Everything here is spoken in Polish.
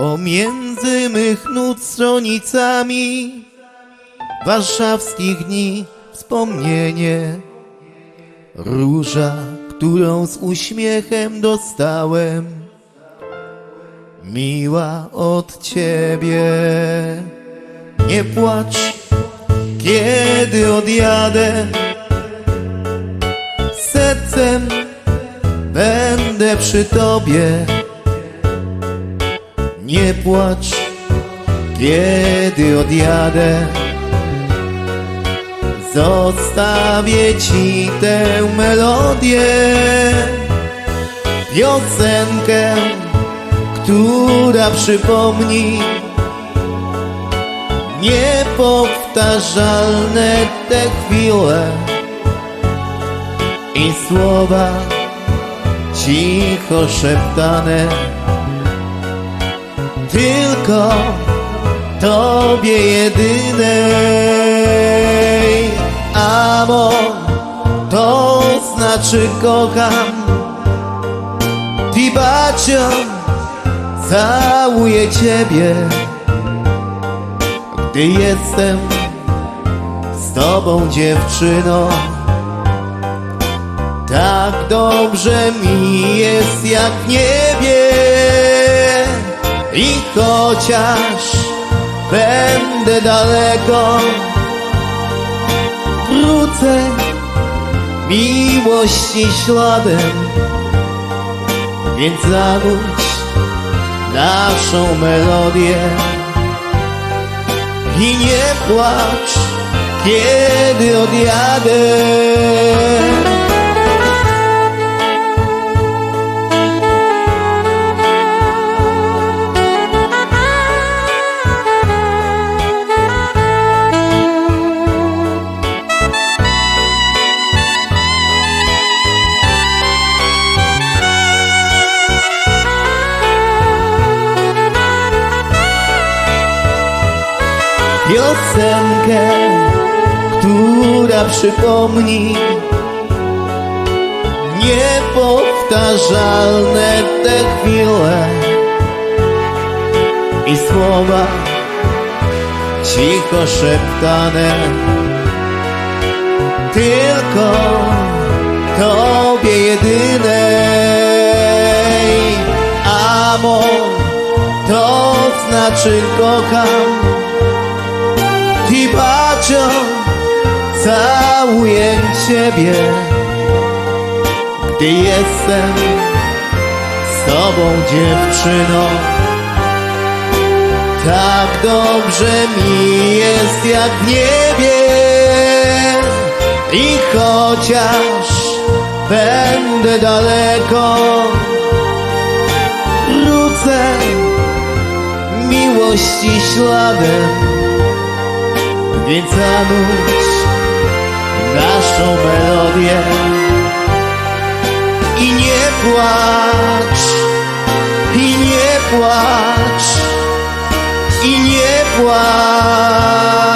Pomiędzy mych nut stronicami warszawskich dni wspomnienie. Róża, którą z uśmiechem dostałem, miła od ciebie. Nie płacz, kiedy odjadę, sercem będę przy tobie. Nie płacz, kiedy odjadę. Zostawię ci tę melodię, piosenkę, która przypomni niepowtarzalne te chwile i słowa cicho szeptane. Tylko Tobie jedynej. Amo, to znaczy kocham. Ti bacio, całuję Ciebie. Gdy jestem z Tobą dziewczyną Tak dobrze mi jest jak niebie I chociaż będę daleko Wrócę miłości śladem Więc zanudź naszą melodię I nie płacz, kiedy odjadę piosenkę, która przypomni niepowtarzalne te chwile i słowa cicho szeptane. Tylko Tobie jedynej Amo, to znaczy kocham Ti bacio, całuję Ciebie, gdy jestem z Tobą dziewczyną. Tak dobrze mi jest jak w niebie i chociaż będę daleko, wrócę miłości śladem więc zanudź naszą melodię i nie płacz, i nie płacz, i nie płacz.